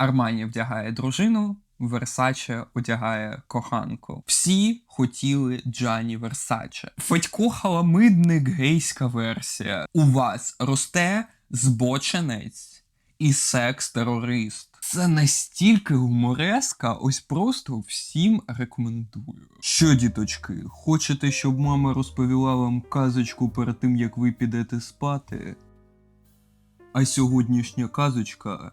Армані вдягає дружину, Версаче одягає коханку. Всі хотіли Джані Версаче. Федько халамидник гейська версія. У вас росте збоченець і секс-терорист. Це настільки гумореска, ось просто всім рекомендую. Що, діточки, хочете, щоб мама розповіла вам казочку перед тим, як ви підете спати? А сьогоднішня казочка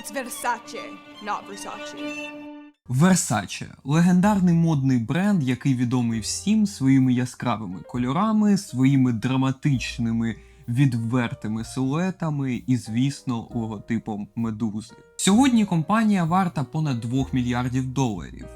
It's Versace, not Versace. Versace – легендарний модний бренд, який відомий всім своїми яскравими кольорами, своїми драматичними відвертими силуетами і, звісно, логотипом медузи. Сьогодні компанія варта понад 2 мільярдів доларів.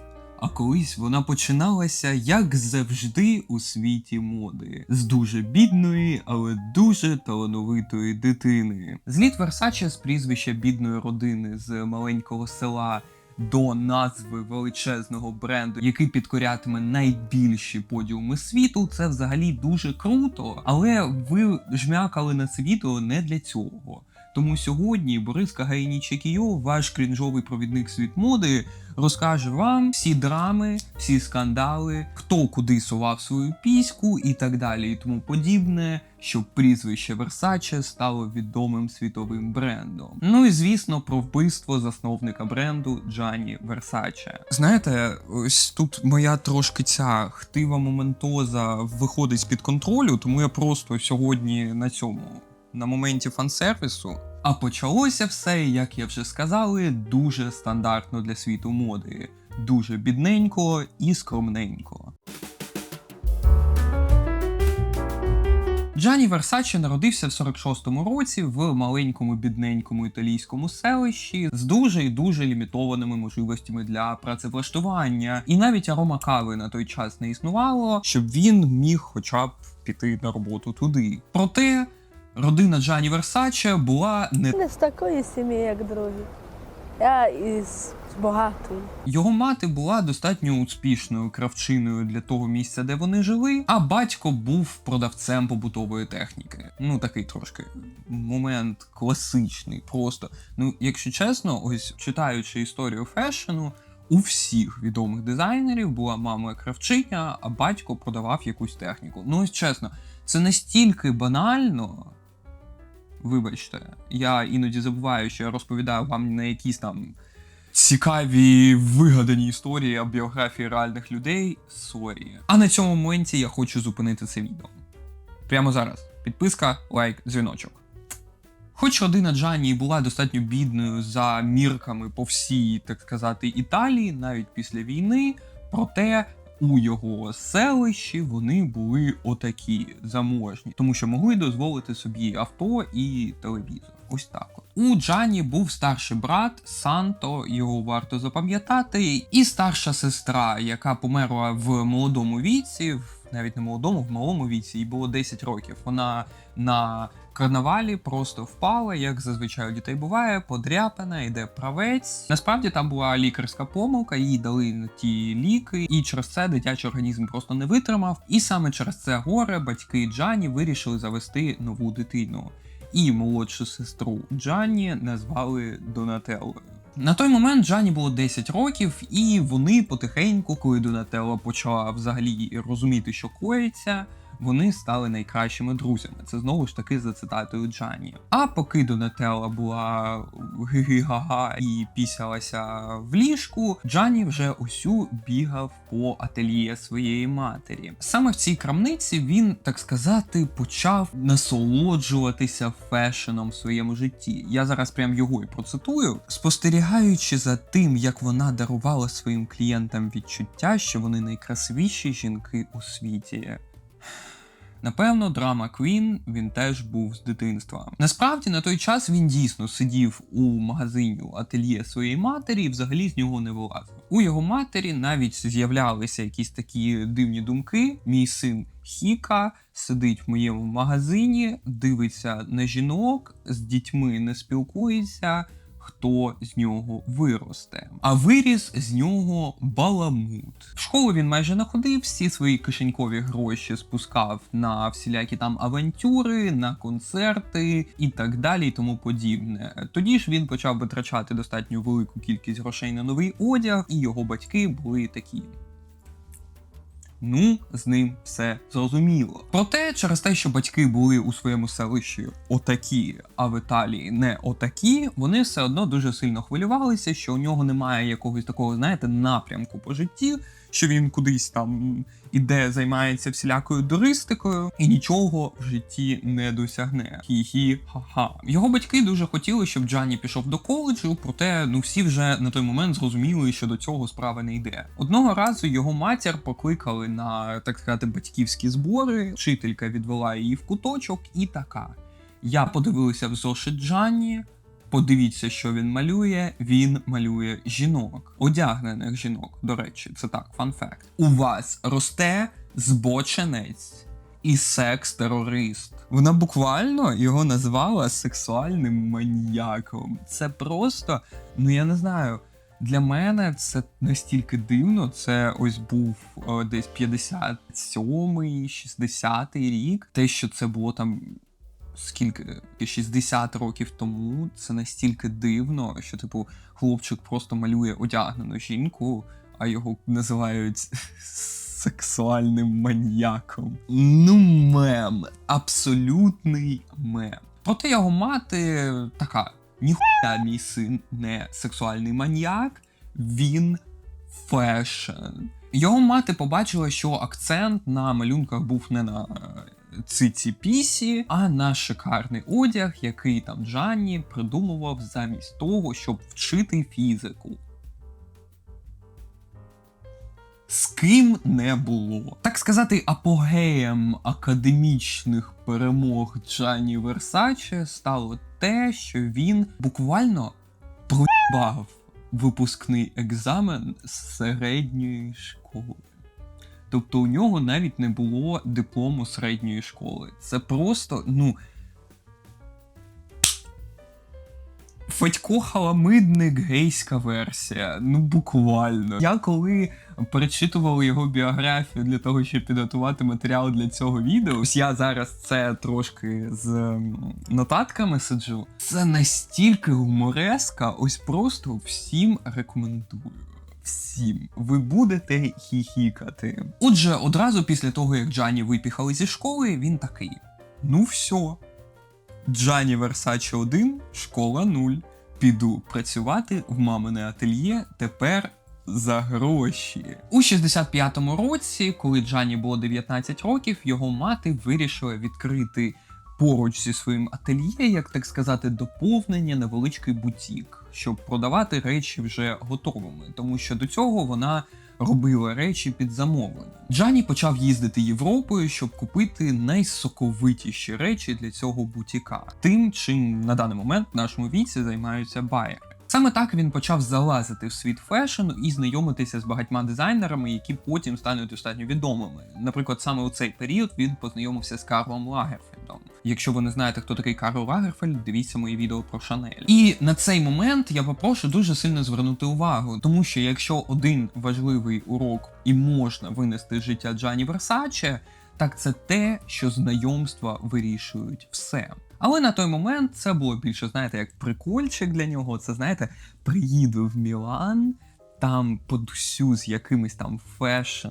А колись вона починалася, як завжди, у світі моди з дуже бідної, але дуже талановитої дитини. Зліт Версаче з прізвища бідної родини з маленького села до назви величезного бренду, який підкорятиме найбільші подіуми світу, це взагалі дуже круто. Але ви жмякали на це не для цього. Тому сьогодні Борис Кагаїнічекійов, ваш крінжовий провідник світ моди, розкаже вам всі драми, всі скандали, хто куди сував свою піську і так далі, і тому подібне, щоб прізвище Versace стало відомим світовим брендом. Ну і звісно, про вбивство засновника бренду Джанні Версаче. Знаєте, ось тут моя трошки ця хтива моментоза виходить з під контролю, тому я просто сьогодні на цьому на моменті фан-сервісу. А почалося все, як я вже сказали, дуже стандартно для світу моди. Дуже бідненько і скромненько. Джані Версаче народився в 46-му році в маленькому бідненькому італійському селищі з дуже і дуже лімітованими можливостями для працевлаштування. І навіть арома кави на той час не існувало, щоб він міг хоча б піти на роботу туди. Проте родина Джані Версаче була не Не з такої сім'ї, як другі. Я із багатої. Його мати була достатньо успішною кравчиною для того місця, де вони жили, а батько був продавцем побутової техніки. Ну такий трошки момент класичний. Просто ну, якщо чесно, ось читаючи історію фешену. У всіх відомих дизайнерів була мама кравчиня, а батько продавав якусь техніку. Ну ось чесно, це настільки банально. Вибачте, я іноді забуваю, що я розповідаю вам не якісь там цікаві вигадані історії або біографії реальних людей. Сорі. А на цьому моменті я хочу зупинити це відео. Прямо зараз. Підписка, лайк, дзвіночок. Хоч родина Джані була достатньо бідною за мірками по всій, так сказати, Італії, навіть після війни, проте у його селищі вони були отакі заможні, тому що могли дозволити собі авто і телевізор. Ось так от. У Джані був старший брат Санто, його варто запам'ятати, і старша сестра, яка померла в молодому віці, навіть не молодому, в малому віці, їй було 10 років. Вона на карнавалі просто впала, як зазвичай у дітей буває, подряпана, йде правець. Насправді там була лікарська помилка, їй дали ті ліки, і через це дитячий організм просто не витримав. І саме через це горе батьки Джані вирішили завести нову дитину. І молодшу сестру Джані назвали Донателлою. На той момент Джані було 10 років, і вони потихеньку, коли Донателла почала взагалі розуміти, що коїться, вони стали найкращими друзями. Це знову ж таки за цитатою Джані. А поки Донателла була ги-ги-га-га і пісялася в ліжку, Джані вже усю бігав по ательє своєї матері. Саме в цій крамниці він, так сказати, почав насолоджуватися фешеном в своєму житті. Я зараз прям його і процитую, спостерігаючи за тим, як вона дарувала своїм клієнтам відчуття, що вони найкрасивіші жінки у світі. Напевно, драма Квін він теж був з дитинства. Насправді на той час він дійсно сидів у магазині ательє своєї матері і взагалі з нього не вилазив. У його матері навіть з'являлися якісь такі дивні думки. Мій син Хіка сидить в моєму магазині, дивиться на жінок, з дітьми не спілкується. Хто з нього виросте, а виріс з нього баламут. В школу він майже не ходив, всі свої кишенькові гроші спускав на всілякі там авантюри, на концерти і так далі, і тому подібне. Тоді ж він почав витрачати достатньо велику кількість грошей на новий одяг, і його батьки були такі. Ну, з ним все зрозуміло. Проте, через те, що батьки були у своєму селищі отакі, а в Італії не отакі, вони все одно дуже сильно хвилювалися, що у нього немає якогось такого, знаєте, напрямку по житті, що він кудись там іде, займається всілякою туристикою і нічого в житті не досягне. Хі-хі, ха-ха. Його батьки дуже хотіли, щоб Джані пішов до коледжу, проте ну всі вже на той момент зрозуміли, що до цього справа не йде. Одного разу його матір покликали на так сказати батьківські збори. Вчителька відвела її в куточок, і така. Я подивилася в зошит Джані. Подивіться, що він малює. Він малює жінок, одягнених жінок. До речі, це так, фан-факт. У вас росте збоченець і секс-терорист. Вона буквально його назвала сексуальним маніяком. Це просто, ну я не знаю. Для мене це настільки дивно. Це ось був е, десь 57-й, 60-й рік. Те, що це було там скільки 60 років тому, це настільки дивно, що типу хлопчик просто малює одягнену жінку, а його називають сексуальним маньяком. Ну, мем, абсолютний мем. Проте його мати така: ніхуя мій син не сексуальний маньяк, він фешн. Його мати побачила, що акцент на малюнках був не на циці пісі, а на шикарний одяг, який там Джанні придумував замість того, щоб вчити фізику. З ким не було. Так сказати, апогеєм академічних перемог Джанні Версаче стало те, що він буквально проїбав випускний екзамен з середньої школи. Тобто у нього навіть не було диплому середньої школи. Це просто, ну. Федько халамидник гейська версія. Ну буквально. Я коли перечитував його біографію для того, щоб підготувати матеріал для цього відео, ось я зараз це трошки з нотатками сиджу. Це настільки гумореска, ось просто всім рекомендую. Всім ви будете хіхікати. Отже, одразу після того, як Джані випіхали зі школи, він такий: ну все. Джані Версаче 1, школа 0. Піду працювати в мамине ательє тепер за гроші. У 65-му році, коли Джані було 19 років, його мати вирішила відкрити поруч зі своїм ательє, як так сказати, доповнення невеличкий бутік, щоб продавати речі вже готовими, тому що до цього вона робила речі під замовлення. Джані почав їздити Європою, щоб купити найсоковитіші речі для цього бутіка, тим, чим на даний момент в нашому віці займаються байери. Саме так він почав залазити в світ фешену і знайомитися з багатьма дизайнерами, які потім стануть достатньо відомими. Наприклад, саме у цей період він познайомився з Карлом Лагерфельдом. Якщо ви не знаєте, хто такий Карл Лагерфельд, дивіться мої відео про Шанель. І на цей момент я попрошу дуже сильно звернути увагу, тому що якщо один важливий урок і можна винести з життя Джані Версаче, так це те, що знайомства вирішують все. Але на той момент це було більше, знаєте, як прикольчик для нього. Це знаєте, приїду в Мілан, там подусю з якимись там фешн.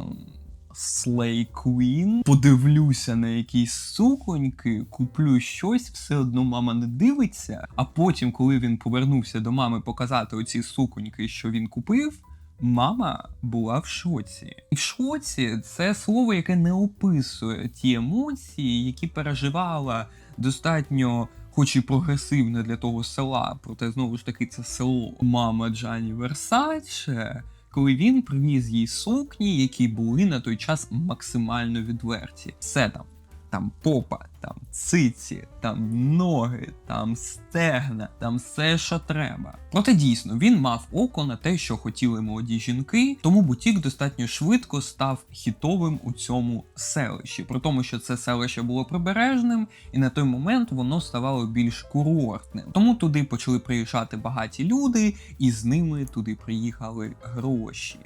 Slay Queen, подивлюся на якісь суконьки, куплю щось, все одно мама не дивиться. А потім, коли він повернувся до мами показати оці суконьки, що він купив, мама була в шоці. І в шоці це слово, яке не описує ті емоції, які переживала достатньо, хоч і прогресивне для того села, проте знову ж таки це село мама Джані Версаче. Коли він привіз їй сукні, які були на той час максимально відверті. Все там там попа, там циці, там ноги, там стегна, там все, що треба. Проте дійсно він мав око на те, що хотіли молоді жінки, тому бутік достатньо швидко став хітовим у цьому селищі. При тому, що це селище було прибережним, і на той момент воно ставало більш курортним. Тому туди почали приїжджати багаті люди, і з ними туди приїхали гроші.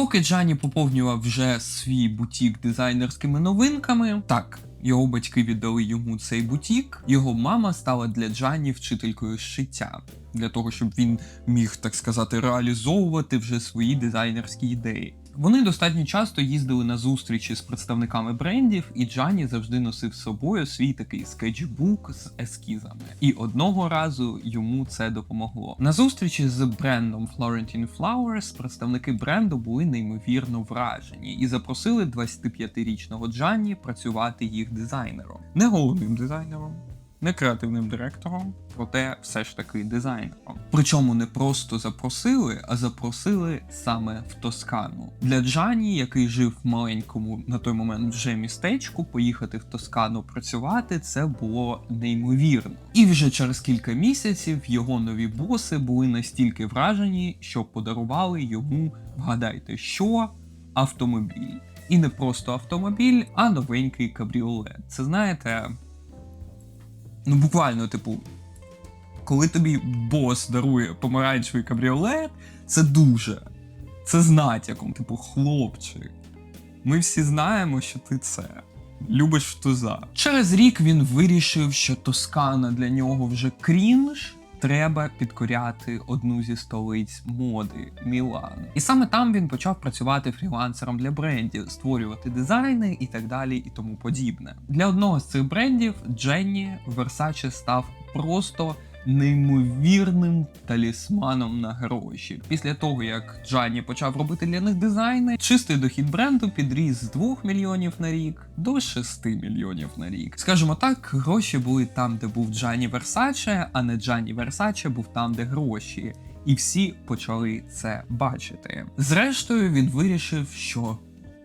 Поки Джані поповнював вже свій бутік дизайнерськими новинками, так. Його батьки віддали йому цей бутік. Його мама стала для Джані вчителькою шиття, для того, щоб він міг, так сказати, реалізовувати вже свої дизайнерські ідеї. Вони достатньо часто їздили на зустрічі з представниками брендів, і Джані завжди носив з собою свій такий скетчбук з ескізами. І одного разу йому це допомогло. На зустрічі з брендом Florentine Flowers представники бренду були неймовірно вражені і запросили 25-річного Джані працювати їх дизайнером, не головним дизайнером. Не креативним директором, проте все ж таки дизайнером. Причому не просто запросили, а запросили саме в Тоскану. Для Джані, який жив в маленькому на той момент вже містечку, поїхати в Тоскану працювати це було неймовірно. І вже через кілька місяців його нові боси були настільки вражені, що подарували йому, вгадайте, що автомобіль. І не просто автомобіль, а новенький кабріолет. Це знаєте. Ну, буквально, типу, коли тобі бос дарує помаранчевий кабріолет, це дуже. Це з натяком, типу, хлопчик. Ми всі знаємо, що ти це. Любиш туза. Через рік він вирішив, що Тоскана для нього вже крінж. Треба підкоряти одну зі столиць моди Мілан. І саме там він почав працювати фрілансером для брендів, створювати дизайни і так далі, і тому подібне. Для одного з цих брендів Дженні Версаче став просто неймовірним талісманом на гроші. Після того, як Джанні почав робити для них дизайни, чистий дохід бренду підріс з 2 мільйонів на рік до 6 мільйонів на рік. Скажімо так, гроші були там, де був Джанні Версаче, а не Джанні Версаче був там, де гроші. І всі почали це бачити. Зрештою, він вирішив, що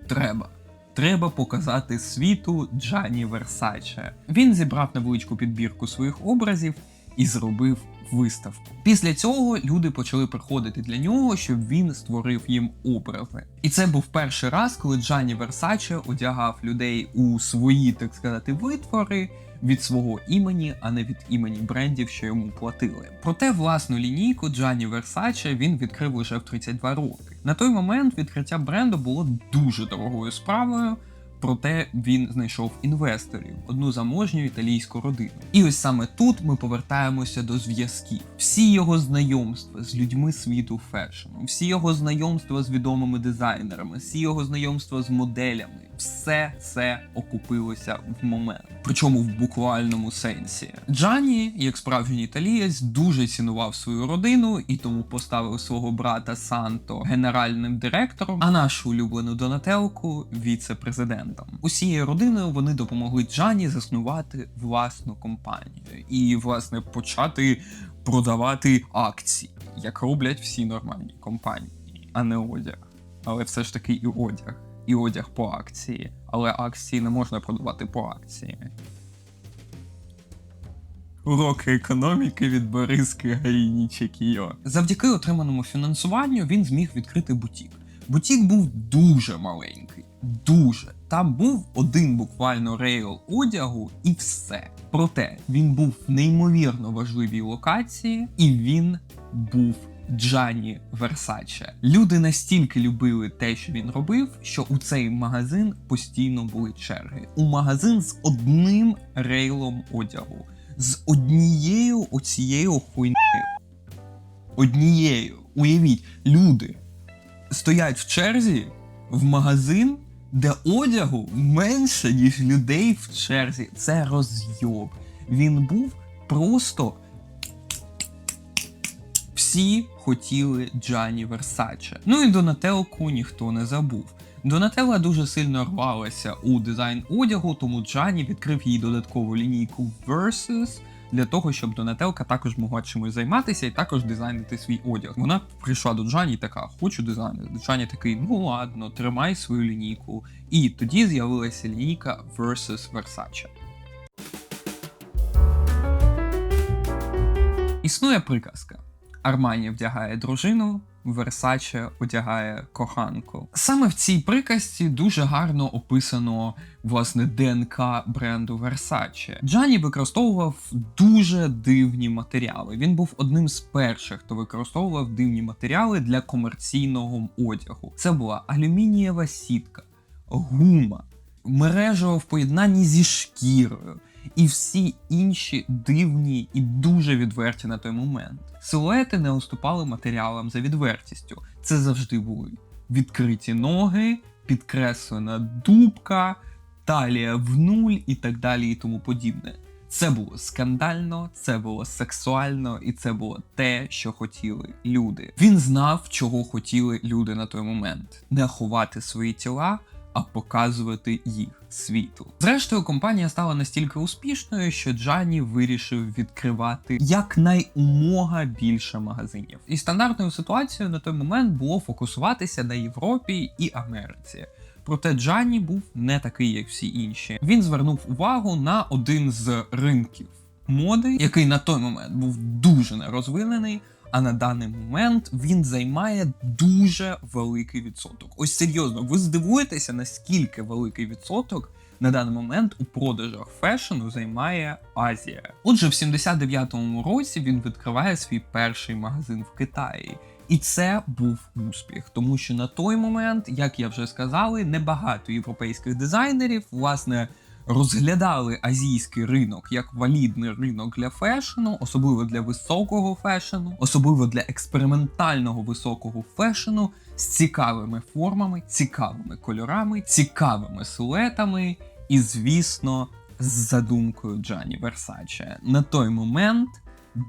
треба. Треба показати світу Джані Версаче. Він зібрав невеличку підбірку своїх образів і зробив виставку. Після цього люди почали приходити для нього, щоб він створив їм образи. І це був перший раз, коли Джані Версаче одягав людей у свої, так сказати, витвори від свого імені, а не від імені брендів, що йому платили. Проте власну лінійку Джані Версаче він відкрив лише в 32 роки. На той момент відкриття бренду було дуже дорогою справою. Проте він знайшов інвесторів, одну заможню італійську родину. І ось саме тут ми повертаємося до зв'язків. Всі його знайомства з людьми світу фешену, всі його знайомства з відомими дизайнерами, всі його знайомства з моделями, все це окупилося в момент. Причому в буквальному сенсі. Джані, як справжній італієць, дуже цінував свою родину і тому поставив свого брата Санто генеральним директором, а нашу улюблену Донателку віце-президентом. Усією родиною вони допомогли Джані заснувати власну компанію і, власне, почати продавати акції, як роблять всі нормальні компанії, а не одяг. Але все ж таки і одяг. І одяг по акції. Але акції не можна продавати по акції. Уроки економіки від Бориски Гаїні Чекіо. Завдяки отриманому фінансуванню він зміг відкрити бутік. Бутік був дуже маленький, дуже. Там був один буквально рейл одягу і все. Проте він був в неймовірно важливій локації, і він був Джані Версаче. Люди настільки любили те, що він робив, що у цей магазин постійно були черги. У магазин з одним рейлом одягу, з однією оцією хуйнею. Однією. Уявіть, люди стоять в черзі в магазин, де одягу менше, ніж людей в черзі. Це розйоб. Він був просто всі хотіли Джані Версаче. Ну і Донателку ніхто не забув. Донателла дуже сильно рвалася у дизайн одягу, тому Джані відкрив їй додаткову лінійку Versus, для того, щоб Донателка також могла чимось займатися і також дизайнити свій одяг. Вона прийшла до Джані і така: хочу дизайнити. Джані такий, ну ладно, тримай свою лінійку. І тоді з'явилася лінійка Versus Versace. Існує приказка: Армані вдягає дружину, Версаче одягає коханку. Саме в цій приказці дуже гарно описано власне ДНК бренду Versace. Джані використовував дуже дивні матеріали. Він був одним з перших, хто використовував дивні матеріали для комерційного одягу. Це була алюмінієва сітка, гума, мережево в поєднанні зі шкірою і всі інші дивні і дуже відверті на той момент. Силуети не уступали матеріалам за відвертістю. Це завжди були відкриті ноги, підкреслена дубка, талія в нуль і так далі, і тому подібне. Це було скандально, це було сексуально, і це було те, що хотіли люди. Він знав, чого хотіли люди на той момент: не ховати свої тіла, а показувати їх світу. Зрештою, компанія стала настільки успішною, що Джані вирішив відкривати якнайумога більше магазинів. І стандартною ситуацією на той момент було фокусуватися на Європі і Америці. Проте Джані був не такий, як всі інші. Він звернув увагу на один з ринків моди, який на той момент був дуже нерозвинений. А на даний момент він займає дуже великий відсоток. Ось серйозно, ви здивуєтеся, наскільки великий відсоток на даний момент у продажах фешену займає Азія. Отже, в 79-му році він відкриває свій перший магазин в Китаї. І це був успіх, тому що на той момент, як я вже сказали, небагато європейських дизайнерів власне розглядали азійський ринок як валідний ринок для фешену, особливо для високого фешену, особливо для експериментального високого фешену з цікавими формами, цікавими кольорами, цікавими силуетами і, звісно, з задумкою Джані Версаче. На той момент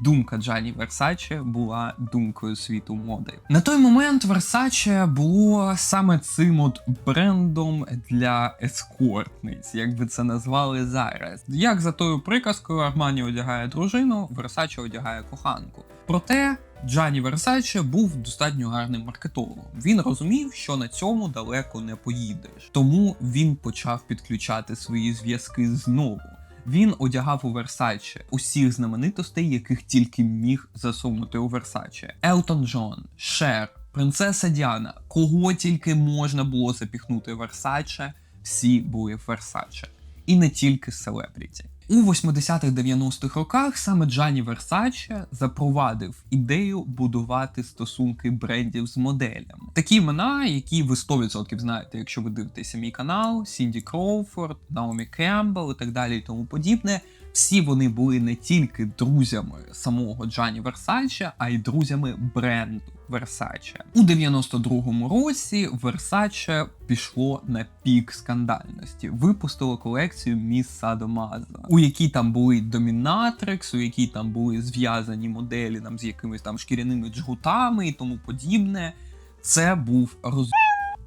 думка Джані Версаче була думкою світу моди. На той момент Версаче було саме цим от брендом для ескортниць, як би це назвали зараз. Як за тою приказкою Армані одягає дружину, Версаче одягає коханку. Проте Джані Версаче був достатньо гарним маркетологом. Він розумів, що на цьому далеко не поїдеш. Тому він почав підключати свої зв'язки знову. Він одягав у Версаче усіх знаменитостей, яких тільки міг засунути у Версаче. Елтон Джон, Шер, принцеса Діана, кого тільки можна було запіхнути в Версаче, всі були в Версаче. І не тільки селебріті. У 80-х-90-х роках саме Джані Версаче запровадив ідею будувати стосунки брендів з моделями. Такі імена, які ви 100% знаєте, якщо ви дивитеся мій канал, Сінді Кроуфорд, Наомі Кембл і так далі і тому подібне. Всі вони були не тільки друзями самого Джані Версаче, а й друзями бренду Versace. У 92-му році Versace пішло на пік скандальності. Випустило колекцію Міс Садомаза, у якій там були домінатрикс, у якій там були зв'язані моделі там з якимись там шкіряними джгутами і тому подібне. Це був роз...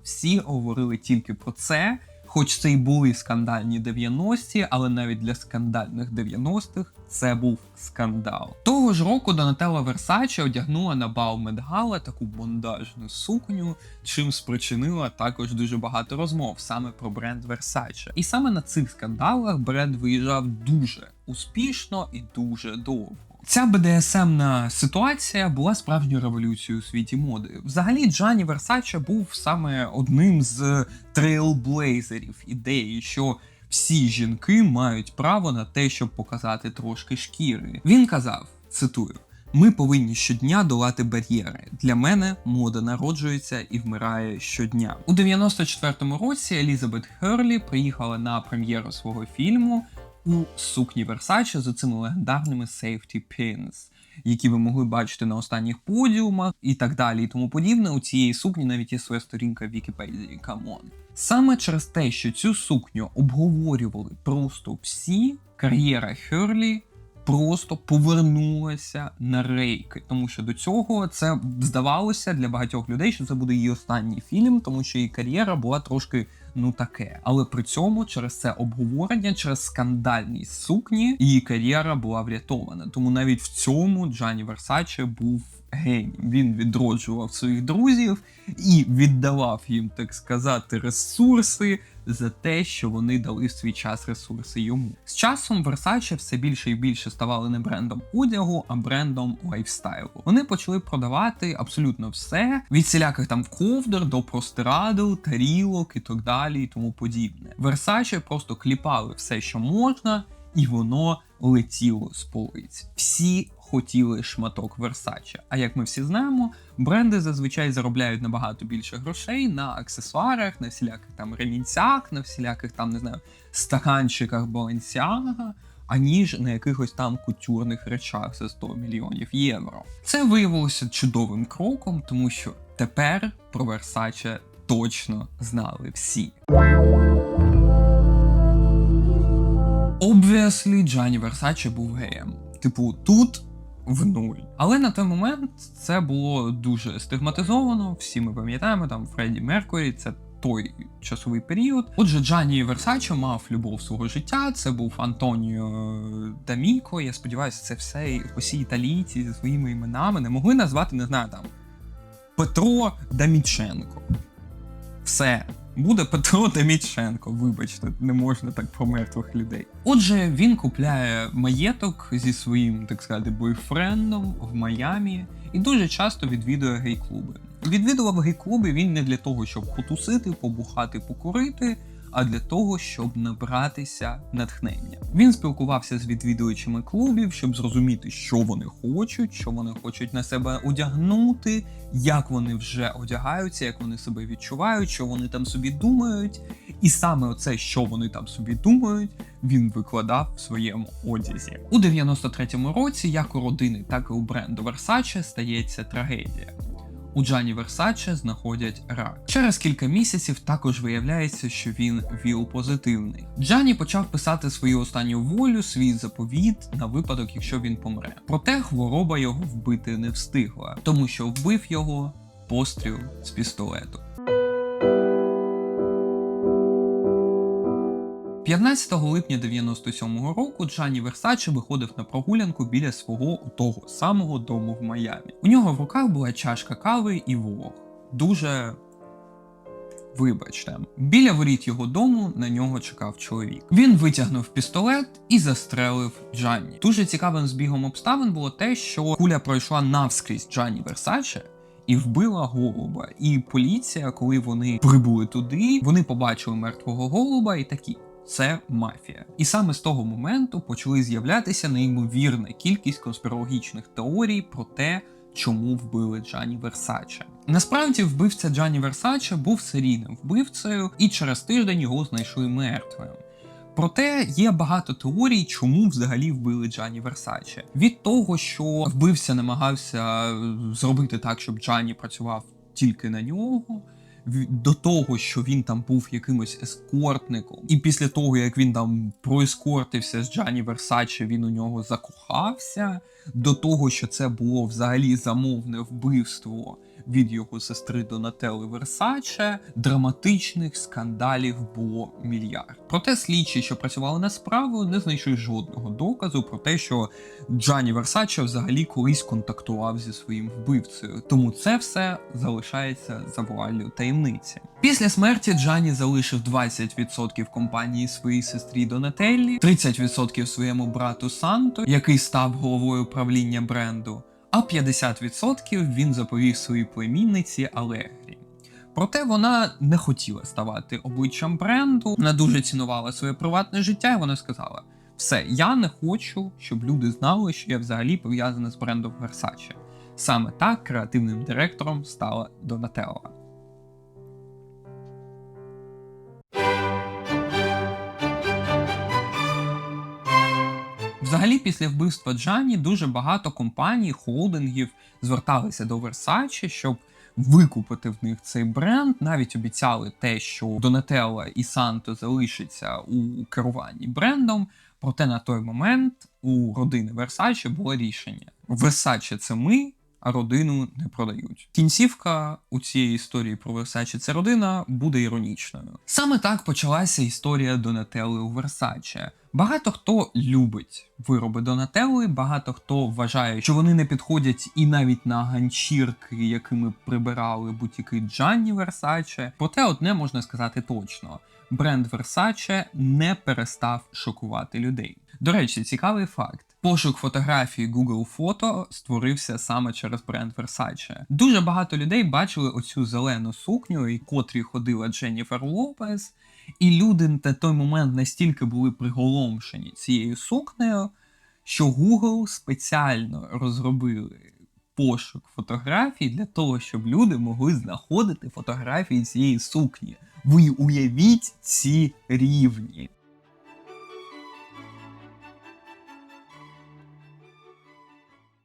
Всі говорили тільки про це. Хоч це й були скандальні 90-ті, але навіть для скандальних 90-х це був скандал. Того ж року Донателла Версаче одягнула на бал Медгала таку бондажну сукню, чим спричинила також дуже багато розмов саме про бренд Versace. І саме на цих скандалах бренд виїжджав дуже успішно і дуже довго. Ця БДСМна ситуація була справжньою революцією у світі моди. Взагалі, Джані Версаче був саме одним з трейлблейзерів ідеї, що всі жінки мають право на те, щоб показати трошки шкіри. Він казав: цитую. Ми повинні щодня долати бар'єри. Для мене мода народжується і вмирає щодня. У 94-му році Елізабет Херлі приїхала на прем'єру свого фільму у сукні Versace з цими легендарними safety pins, які ви могли бачити на останніх подіумах і так далі, і тому подібне. У цієї сукні навіть є своя сторінка в Вікіпедії. Камон. Саме через те, що цю сукню обговорювали просто всі, кар'єра Херлі просто повернулася на рейки, тому що до цього це здавалося для багатьох людей, що це буде її останній фільм, тому що її кар'єра була трошки ну таке. Але при цьому через це обговорення, через скандальні сукні, її кар'єра була врятована. Тому навіть в цьому Джані Версаче був геній. Він відроджував своїх друзів і віддавав їм, так сказати, ресурси за те, що вони дали в свій час ресурси йому. З часом Versace все більше і більше ставали не брендом одягу, а брендом лайфстайлу. Вони почали продавати абсолютно все від всіляких там ковдр до простирадл, тарілок і так далі, і тому подібне. Versace просто кліпали все, що можна, і воно летіло з полиць. Всі хотіли шматок Versace. А як ми всі знаємо, бренди зазвичай заробляють набагато більше грошей на аксесуарах, на всіляких там ремінцях, на всіляких там, не знаю, стаканчиках Balenciaga, аніж на якихось там кутюрних речах за 100 мільйонів євро. Це виявилося чудовим кроком, тому що тепер про Versace точно знали всі. Obviously, Джанні Версаче був геєм. Типу, тут в нуль. Але на той момент це було дуже стигматизовано. Всі ми пам'ятаємо, там Фредді Меркурі, це той часовий період. Отже, Джанні Версаче мав любов свого життя. Це був Антоніо Даміко. Я сподіваюся, це все усі італійці зі своїми іменами не могли назвати, не знаю, там Петро Даміченко. Все. Буде Петро Деміченко, вибачте, не можна так про мертвих людей. Отже, він купляє маєток зі своїм, так сказати, бойфрендом в Майамі і дуже часто відвідує гей-клуби. Відвідував гей-клуби він не для того, щоб потусити, побухати, покурити, а для того, щоб набратися натхнення. Він спілкувався з відвідувачами клубів, щоб зрозуміти, що вони хочуть, що вони хочуть на себе одягнути, як вони вже одягаються, як вони себе відчувають, що вони там собі думають. І саме оце, що вони там собі думають, він викладав в своєму одязі. У 93-му році, як у родини, так і у бренду Versace стається трагедія. У Джані Версаче знаходять рак. Через кілька місяців також виявляється, що він ВІЛ-позитивний. Джані почав писати свою останню волю, свій заповіт на випадок, якщо він помре. Проте хвороба його вбити не встигла, тому що вбив його постріл з пістолету. 15 липня 97-го року Джанні Версаче виходив на прогулянку біля свого того самого дому в Майамі. У нього в руках була чашка кави і вог. Дуже. Вибачте, біля воріт його дому на нього чекав чоловік. Він витягнув пістолет і застрелив Джанні. Дуже цікавим збігом обставин було те, що куля пройшла навскрізь Джанні Версаче і вбила голуба. І поліція, коли вони прибули туди, вони побачили мертвого голуба і такі. Це мафія. І саме з того моменту почали з'являтися неймовірна кількість конспірологічних теорій про те, чому вбили Джані Версаче. Насправді, вбивця Джані Версаче був серійним вбивцею, і через тиждень його знайшли мертвим. Проте є багато теорій, чому взагалі вбили Джані Версаче. Від того, що вбивця намагався зробити так, щоб Джані працював тільки на нього. До того, що він там був якимось ескортником, і після того, як він там проескортився з Джані Версаче, він у нього закохався. До того, що це було взагалі замовне вбивство від його сестри Донателли Версаче, драматичних скандалів було мільярд. Проте слідчі, що працювали над справою, не знайшли жодного доказу про те, що Джані Версаче взагалі колись контактував зі своїм вбивцею. Тому це все залишається за вуаллю таємниці. Після смерті Джані залишив 20% компанії своїй сестрі Донателлі, 30% своєму брату Санто, який став головою правління бренду, а 50% він заповів своїй племінниці Алегрі. Проте вона не хотіла ставати обличчям бренду, вона дуже цінувала своє приватне життя, і вона сказала: все, я не хочу, щоб люди знали, що я взагалі пов'язана з брендом Versace. Саме так креативним директором стала Донателла. Взагалі, після вбивства Джані дуже багато компаній, холдингів зверталися до Versace, щоб викупити в них цей бренд. Навіть обіцяли те, що Донателла і Санто залишаться у керуванні брендом. Проте на той момент у родини Версаче було рішення: Версаче – це ми, а родину не продають. Кінцівка у цієї історії про Версачі це родина буде іронічною. Саме так почалася історія Донателли у Версаче. Багато хто любить вироби Донателли, багато хто вважає, що вони не підходять і навіть на ганчірки, якими прибирали бутіки Джанні Версаче. Проте одне можна сказати точно: бренд Versace не перестав шокувати людей. До речі, цікавий факт. Пошук фотографій Google Фото створився саме через бренд Versace. Дуже багато людей бачили оцю зелену сукню, і котрі ходила Дженніфер Лопес, і люди на той момент настільки були приголомшені цією сукнею, що Google спеціально розробили пошук фотографій для того, щоб люди могли знаходити фотографії цієї сукні. Ви уявіть ці рівні.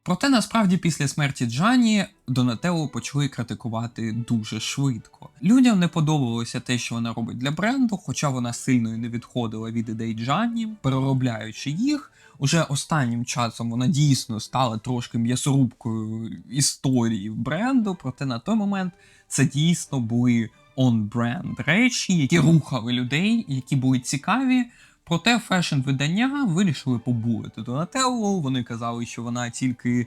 Проте насправді після смерті Джані Донателло почали критикувати дуже швидко. Людям не подобалося те, що вона робить для бренду, хоча вона сильно і не відходила від ідей Джані, переробляючи їх. Уже останнім часом вона дійсно стала трошки м'ясорубкою історії бренду, проте на той момент це дійсно були on-brand речі, які рухали людей, які були цікаві. Проте фешн-видання вирішили побурити Донателлу. Вони казали, що вона тільки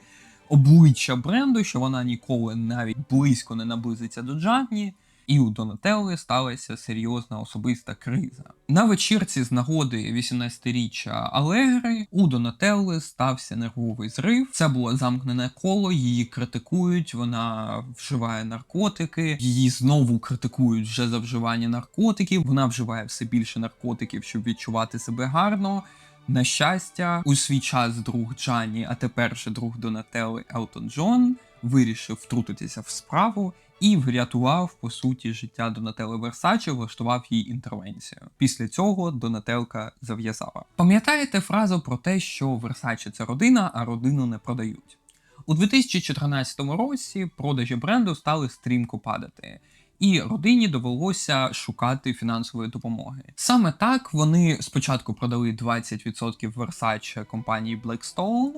обличчя бренду, що вона ніколи навіть близько не наблизиться до Джанні. І у Донателли сталася серйозна особиста криза. На вечірці з нагоди 18-річчя Алегри у Донателли стався нервовий зрив. Це було замкнене коло, її критикують, вона вживає наркотики, її знову критикують вже за вживання наркотиків. Вона вживає все більше наркотиків, щоб відчувати себе гарно. На щастя, у свій час друг Джанні, а тепер же друг Донателли Елтон Джон вирішив втрутитися в справу і врятував по суті життя Донателли Версаче, влаштував їй інтервенцію. Після цього Донателка зав'язала. Пам'ятаєте фразу про те, що Версаче це родина, а родину не продають? У 2014 році продажі бренду стали стрімко падати. І родині довелося шукати фінансової допомоги. Саме так вони спочатку продали 20% Versace компанії Blackstone,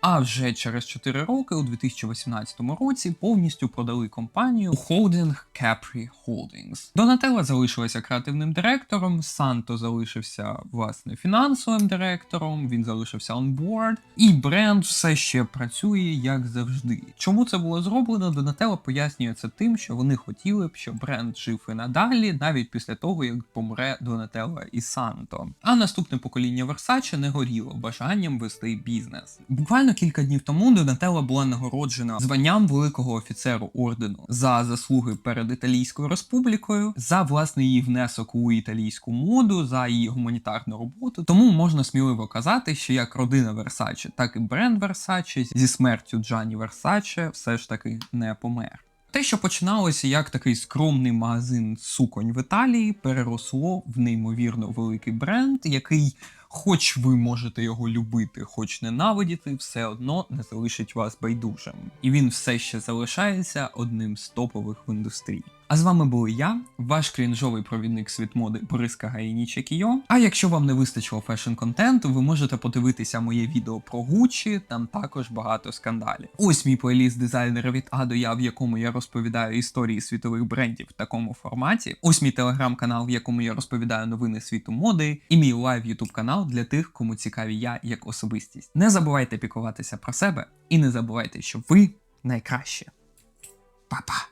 а вже через 4 роки, у 2018 році, повністю продали компанію у холдинг Capri Holdings. Донателла залишилася креативним директором, Санто залишився власне фінансовим директором, він залишився board, і бренд все ще працює як завжди. Чому це було зроблено? Донателла пояснює це тим, що вони хотіли б, щоб бренд жив і надалі, навіть після того, як помре Донателла і Санто. А наступне покоління Versace не горіло бажанням вести бізнес. Буквально кілька днів тому Донателла була нагороджена званням великого офіцеру ордену за заслуги перед Італійською республікою, за власний її внесок у італійську моду, за її гуманітарну роботу. Тому можна сміливо казати, що як родина Versace, так і бренд Versace зі смертю Джанні Versace все ж таки не помер. Те, що починалося як такий скромний магазин суконь в Італії, переросло в неймовірно великий бренд, який, хоч ви можете його любити, хоч ненавидіти, все одно не залишить вас байдужим. І він все ще залишається одним з топових в індустрії. А з вами був я, ваш крінжовий провідник світ моди Бориска Гаїніче Кіо. А якщо вам не вистачило фешн контенту, ви можете подивитися моє відео про Гуччі, там також багато скандалів. Ось мій плейліст дизайнера від А до Я, в якому я розповідаю історії світових брендів в такому форматі. Ось мій телеграм-канал, в якому я розповідаю новини світу моди, і мій лайв ютуб канал для тих, кому цікаві я як особистість. Не забувайте піклуватися про себе і не забувайте, що ви найкраще. Па-па!